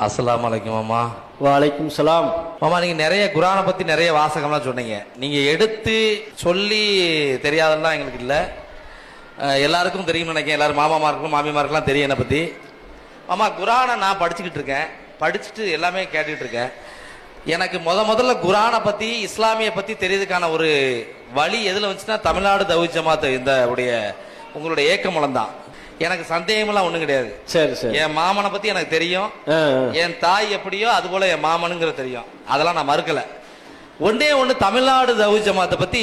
அஸ்ஸலாமு அலைக்கும் மாமா. வலைக்கும் சலாம். மாமா நீங்க நிறைய குரானை பத்தி நிறைய வாசகம்லாம் சொன்னீங்க. நீங்க எடுத்து சொல்லி தெரியாதெல்லாம் எங்களுக்கு இல்ல. எல்லாருக்கும் தெரியும்னு நினைக்கிறேன். எல்லாரும் மாமாமாருக்கும் மாமிமாருக்குலாம் தெரியும் என்னை பத்தி. மாமா குரானை நான் படிச்சுக்கிட்டு இருக்கேன். படிச்சுட்டு எல்லாமே கேட்டுக்கிட்டு இருக்கேன். எனக்கு முத முதல்ல குரானை பத்தி இஸ்லாமிய பத்தி தெரியறதுக்கான ஒரு வழி எதுல வந்துச்சுன்னா தமிழ்நாடு தவி ஜமாத் இந்த உடைய உங்களுடைய ஏக்க மூலம் தான். எனக்கு சந்தேகமெல்லாம் ஒண்ணும் கிடையாது. சரி சரி. என் மாமனை பத்தி எனக்கு தெரியும். என் தாய் எப்படியோ அது போல என் மாமனுங்கிற தெரியும். அதெல்லாம் நான் மறுக்கல. ஒன்னே ஒண்ணு தமிழ்நாடு தவி ஜமாத்தை பத்தி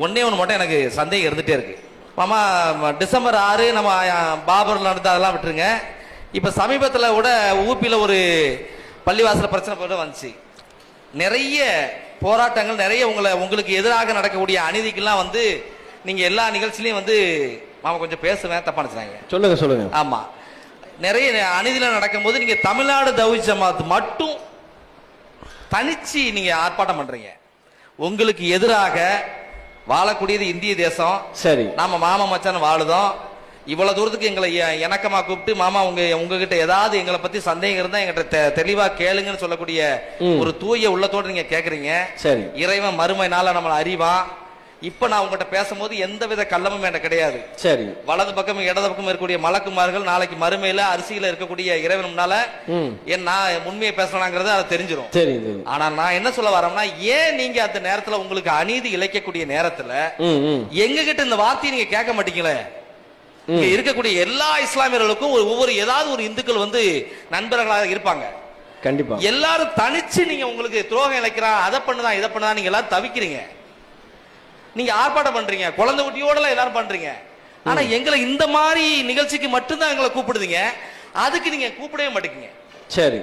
ஒன்னே ஒண்ணு மட்டும் எனக்கு சந்தேகம் இருந்துட்டே இருக்கு. மாமா டிசம்பர் ஆறு நம்ம அஹ், பாபர்ல நடந்த அதெல்லாம் விட்டுருங்க. இப்ப சமீபத்துல கூட ஊப்பில ஒரு பள்ளிவாசல பிரச்சனை போட்டு வந்துச்சு. நிறைய போராட்டங்கள் நிறைய உங்களை உங்களுக்கு எதிராக நடக்கக்கூடிய அநீதிக்கெல்லாம் வந்து நீங்க எல்லா நிகழ்ச்சியிலையும் வந்து மாமா கொஞ்சம் பேசுவேன் தப்பா நினைச்சாங்க சொல்லுங்க சொல்லுங்க. ஆமா. நிறைய அநீதில நடக்கும்போது நீங்க தமிழ்நாடு தவி ஜமாத் மட்டும் தனிச்சு நீங்க ஆர்ப்பாட்டம் பண்றீங்க. உங்களுக்கு எதிராக வாழக்கூடியது இந்திய தேசம். சரி. நாம மாமா மச்சான் வாழுதோம். இவ்வளவு தூரத்துக்கு எங்களை இணக்கமா கூப்பிட்டு மாமா உங்க உங்ககிட்ட ஏதாவது எங்களை பத்தி சந்தேகம் இருந்தா எங்கிட்ட தெளிவா கேளுங்கன்னு சொல்லக்கூடிய. ஒரு தூய உள்ளத்தோட நீங்க கேக்குறீங்க. சரி. இறைவன் மறுமை நாள நம்மளை அறிவான். இப்ப நான் உங்ககிட்ட பேசும்போது எந்தவித கள்ளமும் என்கிட்ட கிடையாது. சரி. வலது பக்கம் இடது பக்கம் இருக்கக்கூடிய மலக்குமார்கள் நாளைக்கு மறுமையில அரிசியில இருக்கக்கூடிய இறைவன் முன்னால ம். என் நான் உண்மையை பேசலாங்கிறது அதை சரி ஆனா நான் என்ன சொல்ல வரேன்னா ஏன் நீங்க அந்த நேரத்துல உங்களுக்கு அநீதி இழைக்கக்கூடிய நேரத்துல எங்க கிட்ட இந்த வார்த்தையை நீங்க கேட்க மாட்டீங்களே? இங்க இருக்கக்கூடிய எல்லா இஸ்லாமியர்களுக்கும் ஒரு ஒவ்வொரு ஏதாவது ஒரு இந்துக்கள் வந்து நண்பர்களாக இருப்பாங்க. கண்டிப்பா. எல்லாரும் தனிச்சு நீங்க உங்களுக்கு துரோகம் இழைக்கிறான் அதை பண்ணுதான் இதை பண்ணுதான் நீங்க எல்லாரும் தவிக்கிறீங்க. நீங்க ஆர்ப்பாட்டம் பண்றீங்க. குழந்தை குட்டியோட எல்லாரும் பண்றீங்க. ஆனா எங்களை இந்த மாதிரி நிகழ்ச்சிக்கு மட்டும்தான் எங்களை கூப்பிடுதீங்க. அதுக்கு நீங்க கூப்பிடவே மாட்டேங்க. சரி.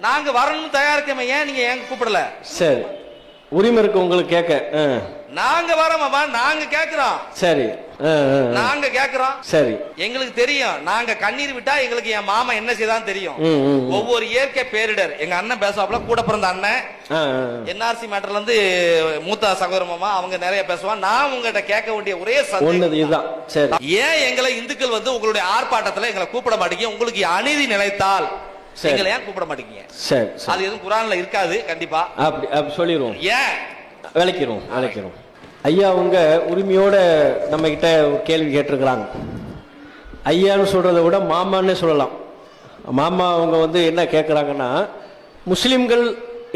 நாங்க வரணும்னு தயாரிக்கமே ஏன் நீங்க ஏன் கூப்பிடல? சரி. உரிமை இருக்கு உங்களுக்கு கேட்க. நாங்க வரோமாமா நாங்க கேக்குறோம். சரி. நாங்க கேக்குறோம். சரி. எங்களுக்கு தெரியும். நாங்க கண்ணீர் விட்டா எங்களுக்கு என் மாமா என்ன செய்தான் தெரியும். ஒவ்வொரு இயற்கை பேரிடர். எங்க அண்ணன் பேசுவாப்ல கூட பிறந்த அண்ணன். என்ஆர்சி மேட்டர்ல இருந்து மூத்த சகோதர மாமா அவங்க நிறைய பேசுவான் நான் உங்ககிட்ட கேட்க வேண்டிய ஒரே இதுதான். சரி. ஏன் எங்களை இந்துக்கள் வந்து உங்களுடைய ஆர்ப்பாட்டத்துல எங்களை கூப்பிட மாட்டீங்க? உங்களுக்கு அநீதி நிலைத்தால். எங்களை ஏன் கூப்பிட மாட்டீங்க? அது எதுவும் குரான்ல இருக்காது கண்டிப்பா. அப்படி சொல்லிடுவோம் ஏன்? விளக்கிறோம் விளக்கிறோம் ஐயா உங்க உரிமையோட நம்ம கிட்ட கேள்வி கேட்டிருக்கிறாங்க. ஐயான்னு சொல்கிறத விட மாமான்னு சொல்லலாம். மாமா அவங்க வந்து என்ன கேட்குறாங்கன்னா முஸ்லிம்கள்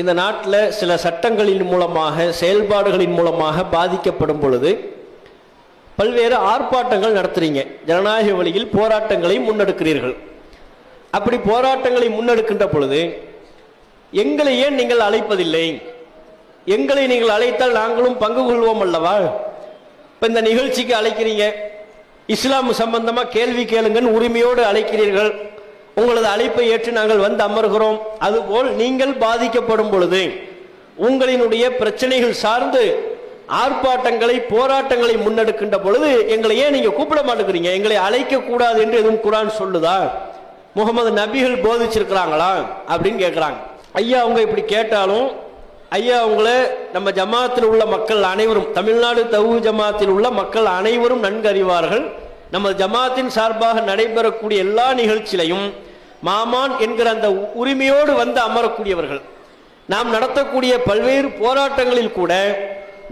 இந்த நாட்டில் சில சட்டங்களின் மூலமாக செயல்பாடுகளின் மூலமாக பாதிக்கப்படும் பொழுது பல்வேறு ஆர்ப்பாட்டங்கள் நடத்துறீங்க. ஜனநாயக வழியில் போராட்டங்களை முன்னெடுக்கிறீர்கள். அப்படி போராட்டங்களை முன்னெடுக்கின்ற பொழுது எங்களை ஏன் நீங்கள் அழைப்பதில்லை? எங்களை நீங்கள் அழைத்தால் நாங்களும் பங்கு கொள்வோம் அல்லவா? இப்போ இந்த நிகழ்ச்சிக்கு அழைக்கிறீங்க. இஸ்லாம் சம்பந்தமா கேள்வி கேளுங்கன்னு உரிமையோடு அழைக்கிறீர்கள். உங்களது அழைப்பை ஏற்று நாங்கள் வந்து அமர்கிறோம். அதுபோல் நீங்கள் பாதிக்கப்படும் பொழுது உங்களினுடைய பிரச்சனைகள் சார்ந்து ஆர்ப்பாட்டங்களை போராட்டங்களை முன்னெடுக்கின்ற பொழுது எங்களை ஏன் நீங்க கூப்பிட மாட்டேங்கிறீங்க? எங்களை அழைக்க கூடாது என்று எதுவும் குரான் சொல்லுதா? முகமது நபிகள் போதிச்சிருக்கிறாங்களா? அப்படின்னு கேட்குறாங்க ஐயா அவங்க இப்படி கேட்டாலும் ஐயா அவங்கள நம்ம ஜமாத்தில் உள்ள மக்கள் அனைவரும் தமிழ்நாடு தவு ஜமாத்தில் உள்ள மக்கள் அனைவரும் நன்கு அறிவார்கள் நம்ம ஜமாத்தின் சார்பாக நடைபெறக்கூடிய எல்லா நிகழ்ச்சியிலையும் மாமான் என்கிற அந்த உரிமையோடு வந்து அமரக்கூடியவர்கள் நாம் நடத்தக்கூடிய பல்வேறு போராட்டங்களில் கூட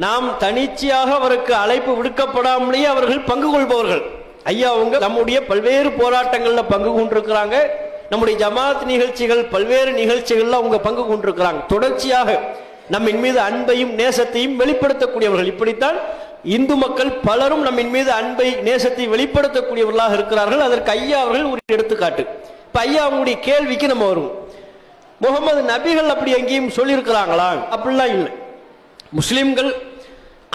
நாம் தனிச்சையாக அவருக்கு அழைப்பு விடுக்கப்படாமலேயே அவர்கள் பங்கு கொள்பவர்கள். ஐயா அவங்க நம்முடைய பல்வேறு போராட்டங்களில் பங்கு கொண்டிருக்கிறாங்க. நம்முடைய ஜமாத் நிகழ்ச்சிகள் பல்வேறு நிகழ்ச்சிகள்ல அவங்க பங்கு கொண்டிருக்கிறாங்க. தொடர்ச்சியாக நம்மின் மீது அன்பையும் நேசத்தையும் வெளிப்படுத்தக்கூடியவர்கள். இப்படித்தான் இந்து மக்கள் பலரும் நம்மின் மீது அன்பை நேசத்தை வெளிப்படுத்தக்கூடியவர்களாக இருக்கிறார்கள். அதற்கு ஐயா அவர்கள் ஒரு எடுத்துக்காட்டு. இப்ப ஐயா அவங்களுடைய கேள்விக்கு நம்ம வருவோம். முகமது நபிகள் அப்படி எங்கேயும் சொல்லியிருக்கிறாங்களா? அப்படிலாம் இல்லை. முஸ்லிம்கள்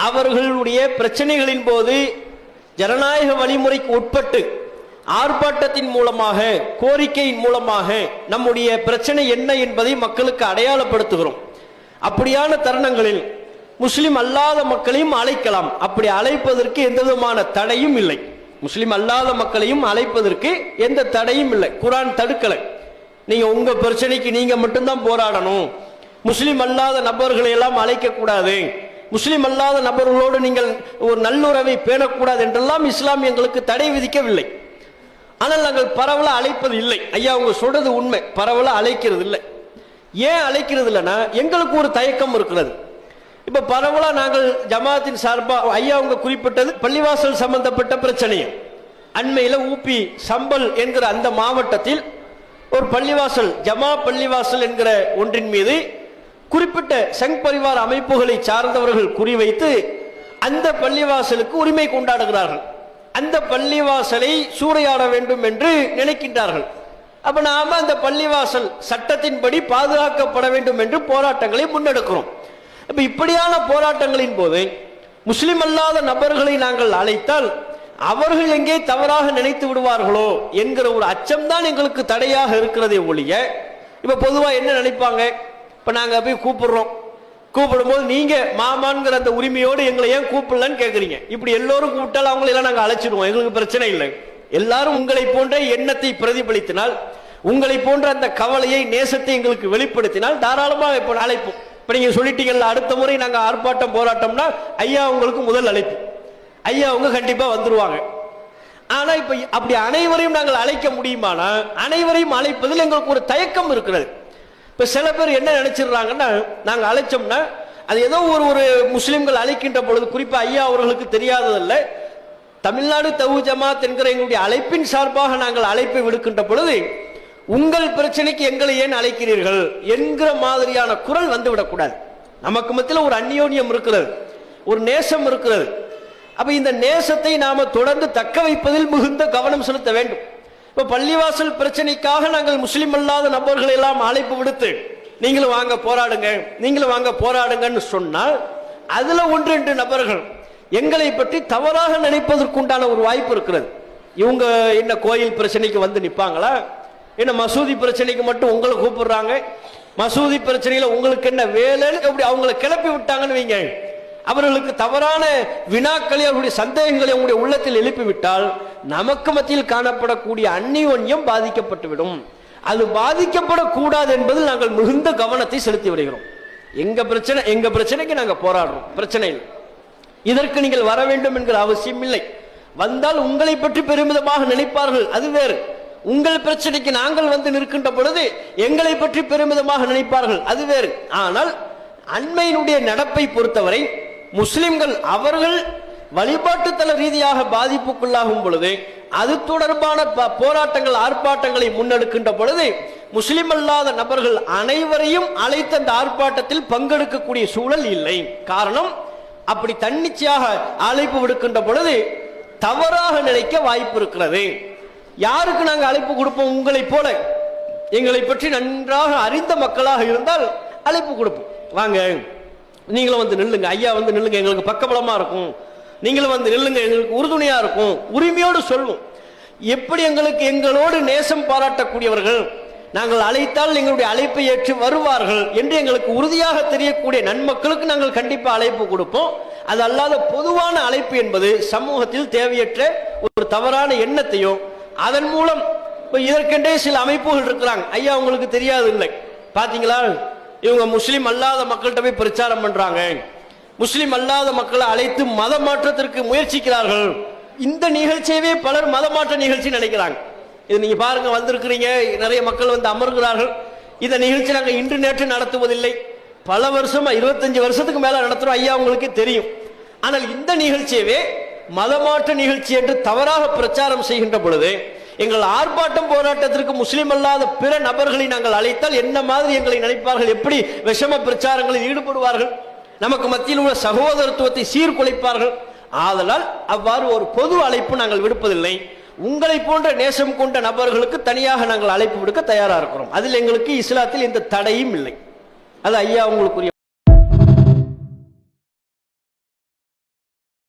அவர்களுடைய பிரச்சனைகளின் போது ஜனநாயக வழிமுறைக்கு உட்பட்டு ஆர்ப்பாட்டத்தின் மூலமாக கோரிக்கையின் மூலமாக நம்முடைய பிரச்சனை என்ன என்பதை மக்களுக்கு அடையாளப்படுத்துகிறோம். அப்படியான தருணங்களில் முஸ்லிம் அல்லாத மக்களையும் அழைக்கலாம். அப்படி அழைப்பதற்கு எந்த விதமான தடையும் இல்லை. முஸ்லிம் அல்லாத மக்களையும் அழைப்பதற்கு எந்த தடையும் இல்லை. குரான் தடுக்கலை. நீங்க உங்க பிரச்சனைக்கு நீங்க மட்டும்தான் போராடணும். முஸ்லிம் அல்லாத நபர்களை எல்லாம் அழைக்க கூடாது முஸ்லிம் அல்லாத நபர்களோடு நீங்கள் ஒரு நல்லுறவை பேணக்கூடாது என்றெல்லாம் இஸ்லாம் எங்களுக்கு தடை விதிக்கவில்லை. ஆனால் நாங்கள் பரவல அழைப்பது இல்லை. ஐயா அவங்க சொல்றது உண்மை. பரவல அழைக்கிறது இல்லை ஏன் அழைக்கிறது இல்லைன்னா எங்களுக்கு ஒரு தயக்கம் இருக்கிறது. இப்போ பரவலாக நாங்கள் ஜமாத்தின் சார்பாக ஐயா அவங்க குறிப்பிட்டது பள்ளிவாசல் சம்பந்தப்பட்ட பிரச்சனையும் அண்மையில் ஊப்பி சம்பல் என்கிற அந்த மாவட்டத்தில் ஒரு பள்ளிவாசல் ஜமா பள்ளிவாசல் என்கிற ஒன்றின் மீது குறிப்பிட்ட சங் பரிவார அமைப்புகளை சார்ந்தவர்கள் குறிவைத்து அந்த பள்ளிவாசலுக்கு உரிமை கொண்டாடுகிறார்கள். அந்த பள்ளிவாசலை சூறையாட வேண்டும் என்று நினைக்கின்றார்கள். அப்ப நாம அந்த பள்ளிவாசல் சட்டத்தின்படி பாதுகாக்கப்பட வேண்டும் என்று போராட்டங்களை முன்னெடுக்கிறோம். இப்ப இப்படியான போராட்டங்களின் போது முஸ்லிம் அல்லாத நபர்களை நாங்கள் அழைத்தால் அவர்கள் எங்கே தவறாக நினைத்து விடுவார்களோ என்கிற ஒரு அச்சம்தான் எங்களுக்கு தடையாக இருக்கிறதே ஒழிய இப்ப பொதுவா என்ன நினைப்பாங்க? இப்ப நாங்க போய் கூப்பிடுறோம். கூப்பிடும்போது நீங்க மாமான்கிற அந்த உரிமையோடு எங்களை ஏன் கூப்பிடலன்னு கேக்குறீங்க. இப்படி எல்லோரும் கூப்பிட்டாலும் அவங்களெல்லாம் நாங்க அழைச்சிடுவோம். எங்களுக்கு பிரச்சனை இல்லை. எல்லாரும் உங்களை போன்ற எண்ணத்தை பிரதிபலித்தினால் உங்களை போன்ற அந்த கவலையை நேசத்தை எங்களுக்கு வெளிப்படுத்தினால் தாராளமாக இப்போ அழைப்போம் இப்போ நீங்கள் சொல்லிட்டீங்கல்ல அடுத்த முறை நாங்கள் ஆர்ப்பாட்டம் போராட்டம்னா ஐயா உங்களுக்கு முதல் அழைப்பு. ஐயா அவங்க கண்டிப்பாக வந்துருவாங்க. ஆனால் இப்போ அப்படி அனைவரையும் நாங்கள் அழைக்க முடியுமானா அனைவரையும் அழைப்பதில் எங்களுக்கு ஒரு தயக்கம் இருக்கிறது. இப்போ சில பேர் என்ன நினைச்சிடுறாங்கன்னா நாங்கள் அழைச்சோம்னா அது ஏதோ ஒரு ஒரு முஸ்லீம்கள் அழைக்கின்ற பொழுது குறிப்பா ஐயா அவர்களுக்கு தெரியாததில்லை தமிழ்நாடு தவு ஜமாத் என்கிற எங்களுடைய அழைப்பின் சார்பாக நாங்கள் அழைப்பை விடுக்கின்ற பொழுது உங்கள் பிரச்சனைக்கு எங்களை ஏன் அழைக்கிறீர்கள் என்கிற மாதிரியான குரல் வந்து விடக்கூடாது நமக்கு மத்தியில் ஒரு அந்யோன்யம் இருக்கிறது ஒரு நேசம் இருக்கிறது. அப்ப இந்த நேசத்தை நாம தொடர்ந்து தக்க வைப்பதில் மிகுந்த கவனம் செலுத்த வேண்டும். இப்ப பள்ளிவாசல் பிரச்சனைக்காக நாங்கள் முஸ்லிம் அல்லாத நபர்களை எல்லாம் அழைப்பு விடுத்து நீங்களும் வாங்க போராடுங்க நீங்களும் வாங்க போராடுங்கன்னு சொன்னால் அதுல ஒன்று ரெண்டு நபர்கள் எங்களை பற்றி தவறாக நினைப்பதற்குண்டான ஒரு வாய்ப்பு இருக்கிறது. இவங்க என்ன கோயில் பிரச்சனைக்கு வந்து நிப்பாங்களா? என்ன மசூதி பிரச்சனைக்கு மட்டும் உங்களை கூப்பிடுறாங்க? மசூதி பிரச்சனையில உங்களுக்கு என்ன வேலைன்னு அப்படி அவங்கள கிளப்பி விட்டாங்கன்னு வைங்க. அவர்களுக்கு தவறான வினாக்களை அவருடைய சந்தேகங்களை அவங்களுடைய உள்ளத்தில் எழுப்பிவிட்டால் நமக்கு மத்தியில் காணப்படக்கூடிய அந்நியோன்யம் பாதிக்கப்பட்டுவிடும். அது பாதிக்கப்படக்கூடாது என்பதில் நாங்கள் மிகுந்த கவனத்தை செலுத்தி வருகிறோம். எங்க பிரச்சனை எங்க பிரச்சனைக்கு நாங்கள் போராடுறோம். பிரச்சனை இல்லை. இதற்கு நீங்கள் வர வேண்டும் என்கிற அவசியம் இல்லை. வந்தால் உங்களை பற்றி பெருமிதமாக நினைப்பார்கள். அது வேறு. உங்கள் பிரச்சனைக்கு நாங்கள் வந்து நிற்கின்ற பொழுது எங்களை பற்றி பெருமிதமாக நினைப்பார்கள். அது வேறு. ஆனால் அண்மையினுடைய நடப்பை பொறுத்தவரை முஸ்லிம்கள் அவர்கள் வழிபாட்டுத்தல ரீதியாக பாதிப்புக்குள்ளாகும் பொழுது அது தொடர்பான ப- போராட்டங்கள் ஆர்ப்பாட்டங்களை முன்னெடுக்கின்ற பொழுது முஸ்லிம் அல்லாத நபர்கள் அனைவரையும் அழைத்த அந்த ஆர்ப்பாட்டத்தில் பங்கெடுக்கக்கூடிய சூழல் இல்லை. காரணம் அப்படி தன்னிச்சையாக அழைப்பு விடுக்கின்ற பொழுது தவறாக நினைக்க வாய்ப்பு இருக்கிறது. யாருக்கு நாங்கள் அழைப்பு கொடுப்போம்? உங்களைப் போல. எங்களை பற்றி நன்றாக அறிந்த மக்களாக இருந்தால் அழைப்பு கொடுப்போம். வாங்க. நீங்களும் வந்து நில்லுங்க. ஐயா வந்து நில்லுங்க. எங்களுக்கு பக்கபலமா இருக்கும். நீங்களும் வந்து நில்லுங்க. எங்களுக்கு உறுதுணையா இருக்கும். உரிமையோடு சொல்வோம் எப்படி எங்களுக்கு எங்களோடு நேசம் பாராட்டக்கூடியவர்கள் நாங்கள் அழைத்தால் எங்களுடைய அழைப்பை ஏற்று வருவார்கள் என்று எங்களுக்கு உறுதியாக தெரியக்கூடிய நன்மக்களுக்கு நாங்கள் கண்டிப்பாக அழைப்பு கொடுப்போம். அது அல்லாத பொதுவான அழைப்பு என்பது சமூகத்தில் தேவையற்ற ஒரு தவறான எண்ணத்தையும் அதன் மூலம் இப்போ இதற்கென்றே சில அமைப்புகள் இருக்கிறாங்க. ஐயா உங்களுக்கு தெரியாது இல்லை பாத்தீங்களா? இவங்க முஸ்லீம் அல்லாத மக்கள்கிட்ட போய் பிரச்சாரம் பண்றாங்க. முஸ்லீம் அல்லாத மக்களை அழைத்து மத மாற்றத்திற்கு முயற்சிக்கிறார்கள். இந்த நிகழ்ச்சியவே பலர் மத மாற்ற நிகழ்ச்சி நினைக்கிறாங்க. இது நீங்க பாருங்க வந்திருக்கிறீங்க. நிறைய மக்கள் வந்து அமர்கிறார்கள். இந்த நிகழ்ச்சி நாங்கள் இன்று நேற்று நடத்துவதில்லை. பல வருஷமா இருபத்தஞ்சு வருஷத்துக்கு மேல நடத்துறோம். ஐயா உங்களுக்கு தெரியும். ஆனால் இந்த நிகழ்ச்சியவே மதமாற்ற நிகழ்ச்சி என்று தவறாக பிரச்சாரம் செய்கின்ற பொழுது எங்கள் ஆர்ப்பாட்டம் போராட்டத்திற்கு முஸ்லீம் அல்லாத பிற நபர்களை நாங்கள் அழைத்தால் என்ன மாதிரி எங்களை நினைப்பார்கள்? எப்படி விஷம பிரச்சாரங்களில் ஈடுபடுவார்கள்? நமக்கு மத்தியில் உள்ள சகோதரத்துவத்தை சீர்குலைப்பார்கள்? ஆதலால் அவ்வாறு ஒரு பொது அழைப்பு நாங்கள் விடுப்பதில்லை. உங்களை போன்ற நேசம் கொண்ட நபர்களுக்கு தனியாக நாங்கள் அழைப்பு விடுக்க தயாரா இருக்கிறோம். அதில் எங்களுக்கு இஸ்லாத்தில் எந்த தடையும் இல்லை. அது ஐயா உங்களுக்குரிய